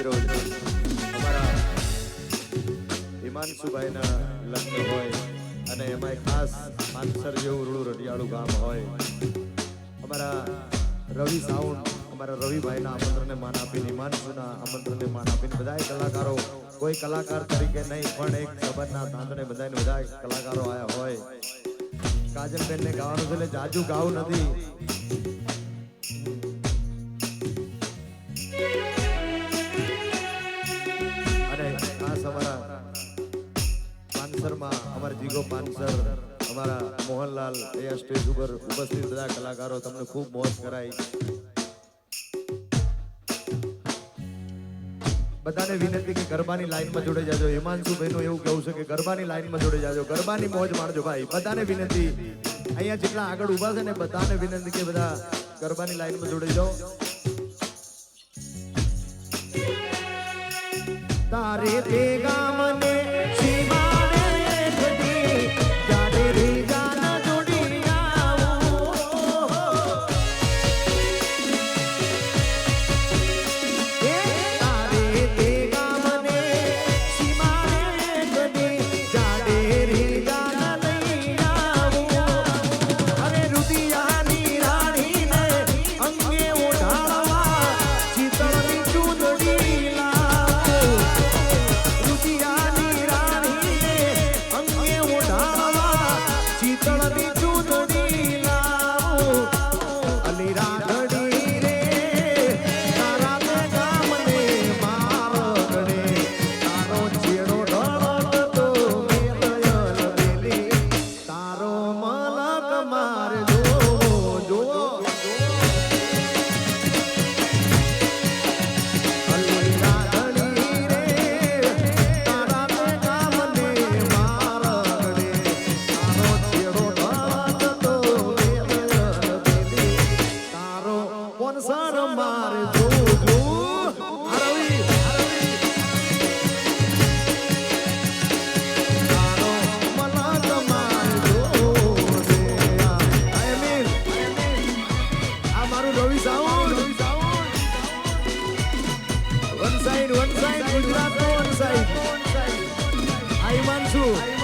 આજરોજ અમારા હિમાંશુભાઈના લગ્ન હોય અને એમાંય ખાસ માનસર જેવું રૂડું રઢિયાળું ગામ હોય. અમારા રવિ સાઉન્ડ અમારા રવિભાઈના આમંત્રણને માન આપીને, હિમાંશુના આમંત્રણને માન આપીને બધાય કલાકારો, કોઈ કલાકાર તરીકે નહીં, પણ એક ખબરના તાંતણે બધાને બધા કલાકારો આવ્યા હોય. કાજલબેનને ગાવાનું છે એટલે જાજુ ગાવું નથી. જીગો પાનસર, અમારા મોહનલાલ એ સ્ટેજ ઉપર ઉપસ્થિત બધા કલાકારો, તમને ખૂબ મોજ કરાઈ. બધાને વિનંતી કે ગરબાની લાઈનમાં જોડે જાજો. હિમાંશુ ભાઈનું એવું કહું છે કે ગરબાની લાઈનમાં જોડે જાજો. ગરબાની મોજ માણજો ભાઈ. બધાને વિનંતી. અહીંયા જેટલા આગળ ઊભા છે ને બધાને વિનંતી કે બધા ગરબાની લાઈનમાં જોડે જાઓ. તારે તે side one side Gujarat one side આ હિમાંશુ